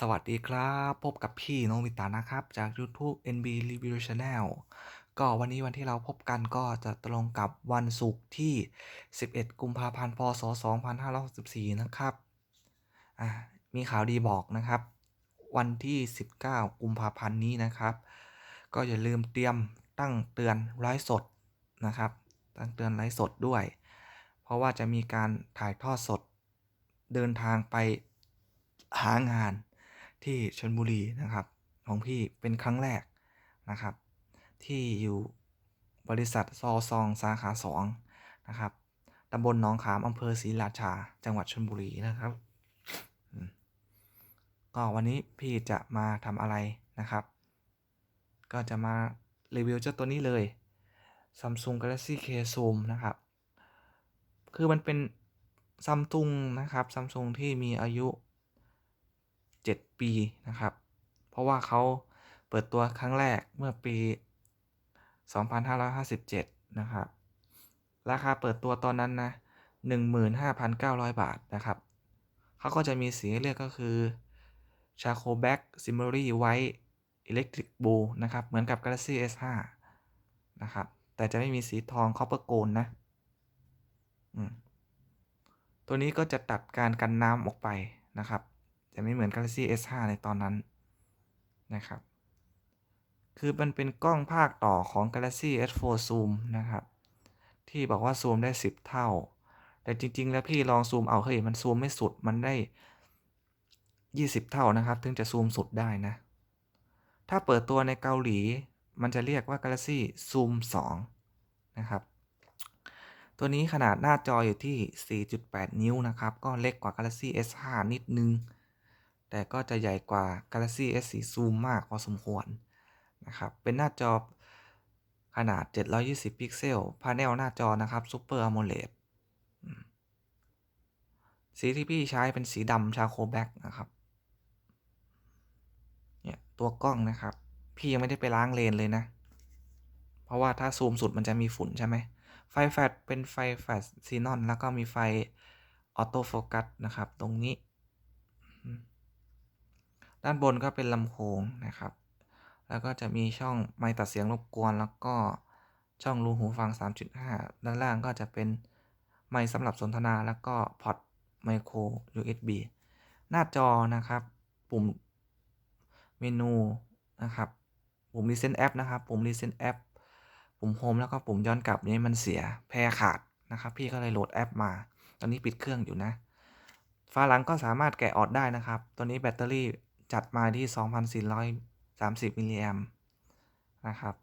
สวัสดีครับ พบกับพี่โนบิตะนะครับ จาก YouTube NB Review Channel ก็วันนี้วันที่เราพบกันก็จะตรงกับวันศุกร์ที่ 11 กุมภาพันธ์ พศ 2564 นะครับ อ่า มีข่าวดีบอกนะครับ วันที่ 19 กุมภาพันธ์นี้นะครับ ก็อย่าลืมเตรียมตั้งเตือนไลฟ์สดนะครับ ตั้งเตือนไลฟ์สดด้วย เพราะว่าจะมีการถ่ายทอดสดเดินทางไปหางาน ที่ชลบุรีนะครับของพี่เป็นครั้งแรกนะครับ ที่อยู่บริษัทซอซองสาขาสองนะครับตำบลหนองขามอำเภอศรีราชา จังหวัดชลบุรีนะครับก็วันนี้พี่จะมาทำอะไรนะครับ ก็จะมารีวิวเจ้าตัวนี้เลย Samsung Galaxy K Zoom นะครับ คือมันเป็นซัมซุงนะครับซัมซุงที่มีอายุ 7 ปีนะครับ เพราะว่าเขาเปิดตัวครั้งแรกเมื่อปี 2557 นะครับ ราคาเปิดตัวตอนนั้นนะ 15,900 บาทนะครับเขาก็จะมีสีเลือกก็คือ Charcoal Black Simmery White Electric Blue นะครับ เหมือนกับ Galaxy S5 นะครับ แต่จะไม่มีสีทอง Copper Gold นะตัวนี้ก็จะตัดการกันน้ำออกไปนะครับ จะไม่เหมือน Galaxy S5 ในตอนนั้นนะครับ คือมันเป็นกล้องภาคต่อของ Galaxy S4 Zoom นะครับ ที่บอกว่าซูมได้ 10 เท่า แต่จริง ๆ แล้วพี่ลองซูมเอาเฮ้ยมันซูมไม่สุดมันได้ 20 เท่านะครับ ถึงจะซูมสุดได้นะ ถ้าเปิดตัวในเกาหลี มันจะเรียกว่า Galaxy Zoom 2 นะครับตัวนี้ขนาดหน้าจออยู่ที่ 4.8 นิ้วนะครับ ก็เล็กกว่า Galaxy S5 นิดนึง แต่ก็จะใหญ่กว่า Galaxy S4 Zoom มากพอสมควรนะครับ เป็นหน้าจอขนาด 720 พิกเซล พาเนลหน้าจอนะครับ Super AMOLED สีที่พี่ใช้เป็นสีดำชาโคแบ็กนะครับเนี่ยตัวกล้องนะครับ พี่ยังไม่ได้ไปล้างเลนเลยนะ เพราะว่าถ้าซูมสุดมันจะมีฝุ่นใช่ไหม ไฟแฟลชเป็นไฟแฟลชซีนอน แล้วก็มีไฟออโต้โฟกัสนะครับ ตรงนี้ ด้านบนก็เป็นลำโพงนะครับ แล้วก็จะมีช่องไมค์ตัดเสียงรบกวน แล้วก็ช่องรูหูฟัง 3.5 ด้านล่างก็จะเป็นไมค์สำหรับสนทนา แล้วก็พอร์ตไมโคร USB หน้าจอนะครับ ปุ่มเมนูนะครับปุ่ม Recent App นะครับ ปุ่ม Recent App ปุ่ม Home แล้วก็ปุ่มย้อนกลับนี้มันเสียแพรขาดนะครับ พี่ก็เลยโหลดแอปมา ตอนนี้ปิดเครื่องอยู่นะฝาหลังก็สามารถแกะออดได้นะครับ ตัวนี้แบตเตอรี่ จัดมาที่ 2,430 มิลลิแอมนะครับ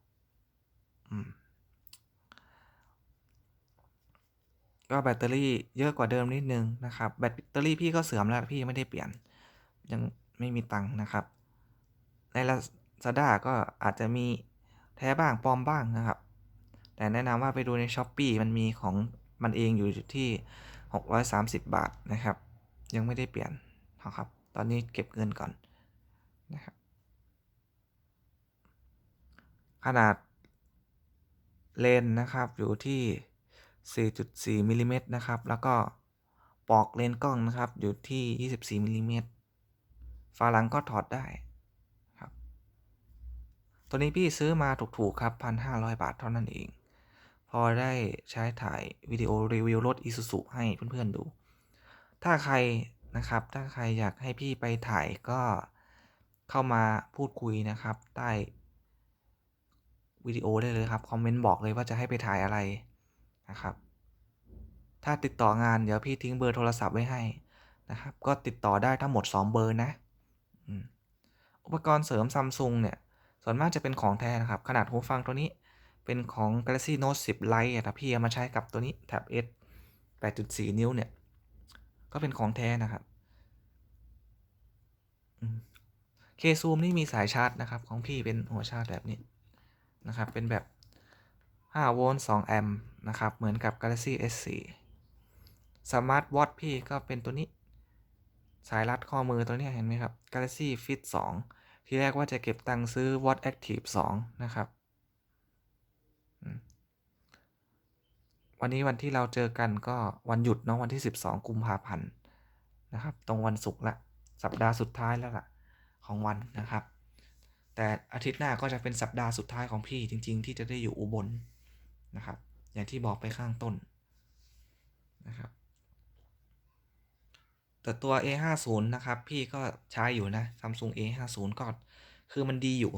ก็แบตเตอรี่เยอะกว่าเดิมนิดนึงนะครับ แบตเตอรี่พี่ก็เสื่อมแล้วพี่ไม่ได้เปลี่ยน ยังไม่มีตังค์นะครับ ใน Lazada ก็อาจจะมีแท้บ้างปลอมบ้างนะครับ แต่แนะนำว่าไปดูใน s h อ p e e มันมีของมันเองอยู่ที่ 630 บาทนะครับ ยังไม่ได้เปลี่ยนนะครับ ตอนนี้เก็บเงินก่อนนะครับ ขนาดเลนนะครับอยู่ที่ 4.4มิลิเมตรนะครับ แล้วก็ปอกเลนกล้องนะครับอยู่ที่ 24มิลิเมตรฝาหลังก็ถอดได้ครับ ตัวนี้พี่ซื้อมาถูกๆครับ1,500 บาทเท่านั้นเอง พอได้ใช้ถ่ายวิดีโอรีวิวรถ Isuzu ให้เพื่อนๆดู ถ้าใครนะครับ ถ้าใครอยากให้พี่ไปถ่ายก็เข้ามาพูดคุยนะครับ ใต้ วิดีโอได้เลยครับคอมเมนต์บอกเลยว่าจะให้ไปถ่ายอะไรนะครับ ถ้าติดต่องานเดี๋ยวพี่ทิ้งเบอร์โทรศัพท์ไว้ให้นะครับ ก็ติดต่อได้ทั้งหมด 2 เบอร์นะอุปกรณ์เสริมซัมซุงเนี่ย ส่วนมากจะเป็นของแท้นะครับ ขนาดหูฟังตัวนี้เป็นของ Galaxy Note 10 Lite แต่พี่เอามาใช้กับตัวนี้ Tab S 8.4 นิ้วเนี่ย ก็เป็นของแท้นะครับเคซูมนี่มีสายชาร์จนะครับ ของพี่เป็นหัวชาร์จแบบนี้ นะครับ เป็นแบบ 5 โวลต์ 2 แอมป์นะครับ เหมือนกับ Galaxy S4 Smart Watch พี่ก็เป็นตัวนี้ สายรัดข้อมือตัวนี้เห็นไหมครับ Galaxy Fit 2 ที่แรกว่าจะเก็บตังค์ซื้อ Watch Active 2 นะครับ วันนี้วันที่เราเจอกันก็วันหยุดเนาะวันที่ 12 กุมภาพันธ์นะครับ ตรงวันศุกร์ละ สัปดาห์สุดท้ายแล้วล่ะ ของวันนะครับ แต่อาทิตย์หน้าก็จะเป็นสัปดาห์สุดท้ายของพี่จริง ๆ ที่จะได้อยู่อุบลนะครับ อย่างที่บอกไปข้างต้นนะครับ แต่ตัว A50 นะครับ พี่ก็ใช้อยู่นะ Samsung A50 ก็คือมันดีอยู่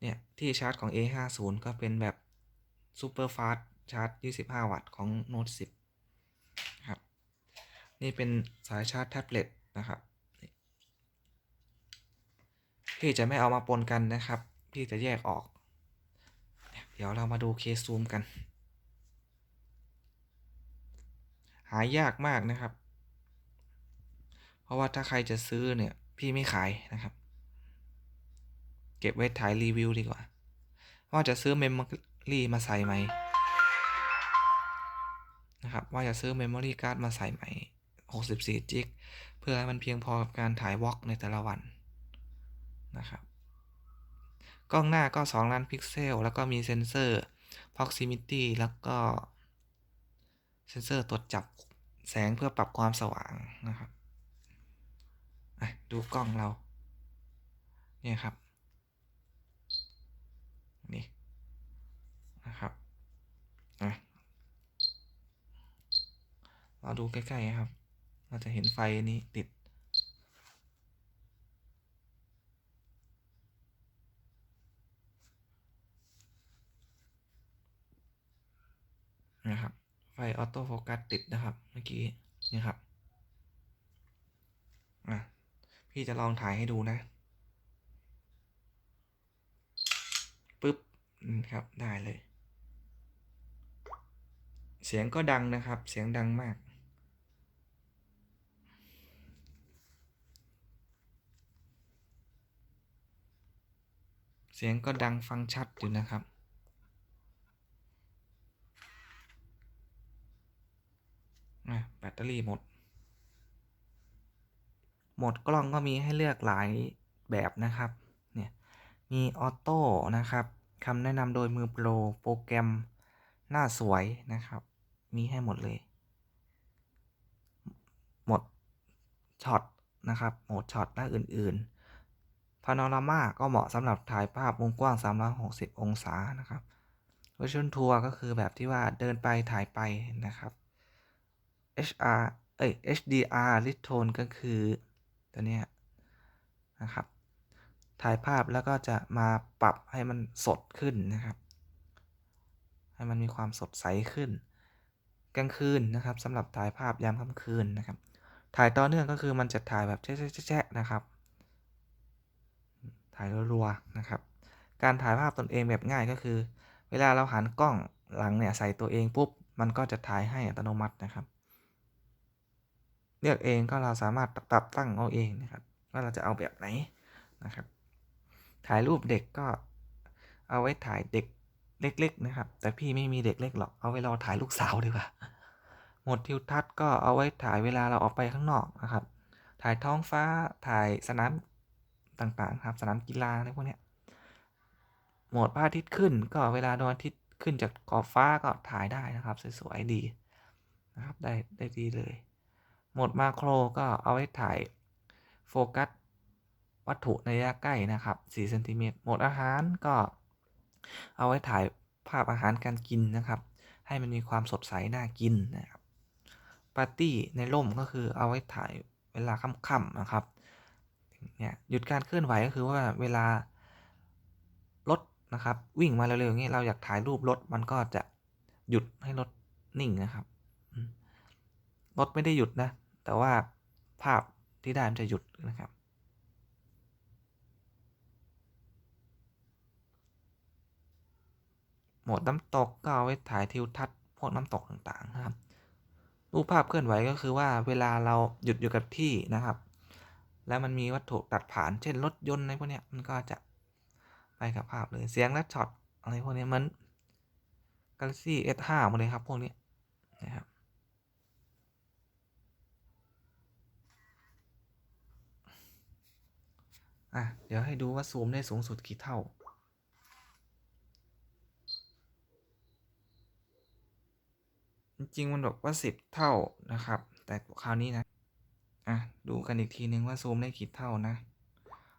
เนี่ย ที่ชาร์จของ A50 ก็เป็นแบบ Super Fast ชาร์จ 25 วัตต์ของ Note 10 ครับ นี่เป็นสายชาร์จแท็บเล็ตนะครับ พี่จะไม่เอามาปนกันนะครับ พี่จะแยกออก เดี๋ยวเรามาดูเคสซูมกัน หายากมากนะครับ เพราะว่าถ้าใครจะซื้อเนี่ยพี่ไม่ขายนะครับ เก็บไว้ถ่ายรีวิวดีกว่า ว่าจะซื้อเมมโมรี่มาใส่ไหมนะครับว่าจะซื้อเมมโมรี่การ์ดมาใส่ไหม64 จิก เพื่อให้มันเพียงพอกับการถ่ายวอล์กในแต่ละวัน นะครับ กล้องหน้าก็ 2 ล้านพิกเซล แล้วก็มีเซ็นเซอร์ proximity แล้วก็ เซ็นเซอร์ตรวจจับแสงเพื่อปรับความสว่างนะครับดูกล้องเรา เนี่ยครับ นี่ นะครับเราดูใกล้ ๆ ครับ เราจะเห็นไฟนี้ติด นะครับ ไฟออโต้โฟกัสติดนะครับ เมื่อกี้นี่ครับอะพี่จะลองถ่ายให้ดูนะปึ๊บครับได้เลย เสียงก็ดังนะครับ เสียงดังมาก เสียงก็ดังฟังชัดอยู่นะครับ แบตเตอรี่หมด หมดกล้องก็มีให้เลือกหลายแบบนะครับ เนี่ย มีออโต้นะครับคำแนะนำโดยมือโปรโปรแกรมหน้าสวยนะครับ มีให้หมดเลย หมดช็อตนะครับโหมดช็อตและอื่นๆพาโนรามาก็เหมาะสำหรับถ่ายภาพมุมกว้าง 360 องศานะครับเวอร์ชันทัวร์ก็คือแบบที่ว่าเดินไปถ่ายไปนะครับ HR เอ้ย HDR r e t o n ก็คือตัวนี้นะครับ ถ่ายภาพแล้วก็จะมาปรับให้มันสดขึ้นนะครับ ให้มันมีความสดใสขึ้น กลางคืนนะครับสำหรับถ่ายภาพยามค่ำคืนนะครับ ถ่ายต่อเนื่องก็คือมันจะถ่ายแบบแชะๆนะครับ ถ่ายรัวๆนะครับ การถ่ายภาพตนเองแบบง่ายก็คือ เวลาเราหันกล้องหลังเนี่ยใส่ตัวเองปุ๊บมันก็จะถ่ายให้อัตโนมัตินะครับ เลือกเองก็เราสามารถปรับตั้งเอาเองนะครับว่าเราจะเอาแบบไหนนะครับ ถ่ายรูปเด็กก็เอาไว้ถ่ายเด็กเล็ก ๆ นะครับ แต่พี่ไม่มีเด็กเล็กหรอกเอาไว้รอถ่ายลูกสาวดีกว่าหมดทิวทัศน์ก็เอาไว้ถ่ายเวลาเราออกไปข้างนอกนะครับ ถ่ายท้องฟ้าถ่ายสนามต่างๆครับสนามกีฬาอะไรพวกนี้โหมดพระอาทิตย์ขึ้นก็เวลาดวงอาทิตย์ขึ้นจากขอบฟ้าก็ถ่ายได้นะครับ สวยๆดีนะครับได้ได้ดีเลย โหมดมาโครก็เอาไว้ถ่ายโฟกัสวัตถุในระยะใกล้นะครับ4เซนติเมตรโหมดอาหารก็เอาไว้ถ่ายภาพอาหารการกินนะครับ ให้มันมีความสดใสน่ากินนะครับปาร์ตี้ในร่มก็คือเอาไว้ถ่ายเวลาค่ำๆนะครับเนี่ยหยุดการเคลื่อนไหวก็คือว่าเวลารถนะครับ วิ่งมาเร็วๆอย่างนี้เราอยากถ่ายรูปรถมันก็จะหยุดให้รถนิ่งนะครับ รถไม่ได้หยุดนะ แต่ว่าภาพที่ได้มันจะหยุดนะครับ โหมดน้ำตกก็เอาไว้ถ่ายทิวทัศน์พวกน้ำตกต่างๆนะครับ รูปภาพเคลื่อนไหวก็คือว่าเวลาเราหยุดอยู่กับที่นะครับ แล้วมันมีวัตถุตัดผ่านเช่นรถยนต์อะไรพวกนี้มันก็จะไปกับภาพเลยเสียงและช็อตอะไรพวกนี้มัน Galaxy S5 หมดเลยครับพวกนี้นะครับ อะ เดี๋ยวให้ดูว่าซูมได้สูงสุดกี่เท่า จริงมันบอกว่า 10 เท่านะครับ แต่คราวนี้นะ อะ ดูกันอีกทีนึงว่าซูมได้กี่เท่านะ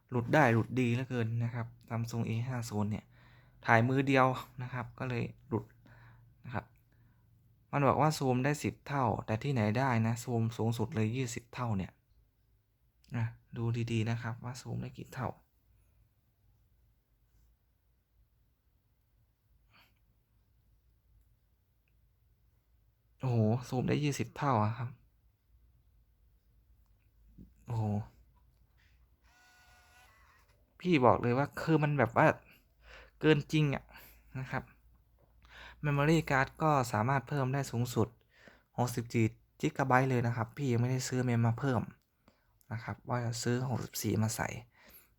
หลุดได้หลุดดีเหลือเกินนะครับ Samsung A50 เนี่ย ถ่ายมือเดียวนะครับ ก็เลยหลุดนะครับ มันบอกว่าซูมได้ 10 เท่า แต่ที่ไหนได้นะ ซูมสูงสุดเลย 20 เท่าเนี่ย นะ ดูดีๆนะครับว่าซูมได้กี่เท่า โอ้โห ซูมได้20เท่าอะครับ โอ้โห พี่บอกเลยว่าคือมันแบบว่าเกินจริงอะนะครับ Memory Card ก็สามารถเพิ่มได้สูงสุด 64 g b เลยนะครับ พี่ยังไม่ได้ซื้อเมมมาเพิ่ม นะครับ ว่าจะซื้อ 64 มาใส่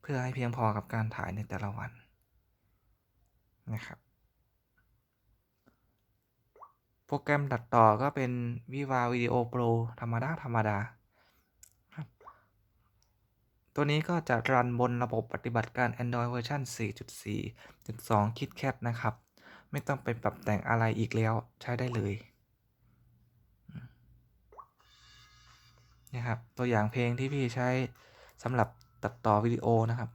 เพื่อให้เพียงพอกับการถ่ายในแต่ละวันนะครับ โปรแกรมตัดต่อก็เป็น Viva Video Pro ธรรมดา ธรรมดา ตัวนี้ก็จะรันบนระบบปฏิบัติการ Android เวอร์ชัน4.4.2 KitKat นะครับ ไม่ต้องไปปรับแต่งอะไรอีกแล้วใช้ได้เลย นะครับ ตัวอย่างเพลงที่พี่ใช้สำหรับตัดต่อวิดีโอนะครับ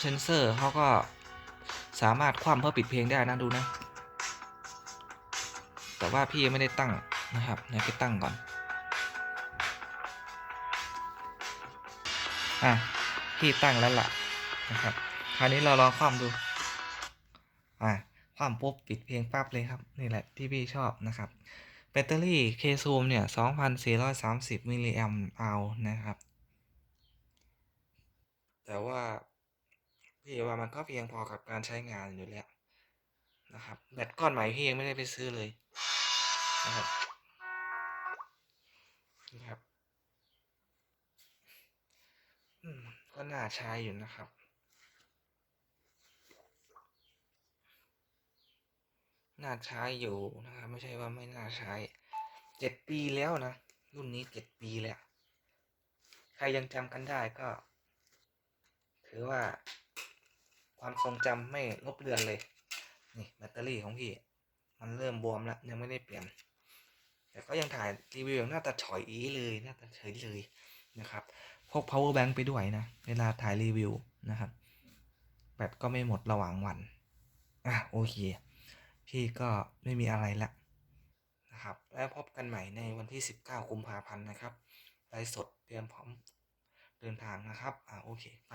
เซนเซอร์เขาก็สามารถคว่ำเพื่อปิดเพลงได้นะดูนะ แต่ว่าพี่ยังไม่ได้ตั้งนะครับเดี๋ยวไปตั้งก่อน อะ พี่ตั้งแล้วล่ะนะครับ ราวนี้เราลองคว่ำดู อะคว่ำปุ๊บปิดเพลงปั๊บเลยครับ นี่แหละที่พี่ชอบนะครับ แบตเตอรี่ K Zoom เนี่ย2,430 มิลลิแอมป์เอานะครับ แต่ว่าพี่ว่ามันก็เพียงพอกับการใช้งานอยู่แล้วนะครับ แบตก้อนใหม่พี่ยังไม่ได้ไปซื้อเลยนะครับนะครับก็น่าใช้อยู่นะครับ น่าใช้อยู่นะครับไม่ใช่ว่าไม่น่าใช้เจ็ดปีแล้วนะ รุ่นนี้เจ็ดปีแล้ว ใครยังจำกันได้ก็ ถือว่า ความทรงจำไม่ลบเลือนเลย นี่แบตเตอรี่ของพี่ มันเริ่มบวมแล้ว ยังไม่ได้เปลี่ยน แต่ก็ยังถ่ายรีวิวอย่างหน้าตาฉอยอีเลยหน้าตาเฉยเลยนะครับพก power bank ไปด้วยนะ เวลาถ่ายรีวิวนะครับแบตก็ไม่หมดระหว่างวัน อะ โอเค พี่ก็ไม่มีอะไรละนะครับ แล้วพบกันใหม่ในวันที่ 19กุมภาพันธ์นะครับไลฟ์สดเตรียมพร้อมเดินทางนะครับ อ่าโอเค ไป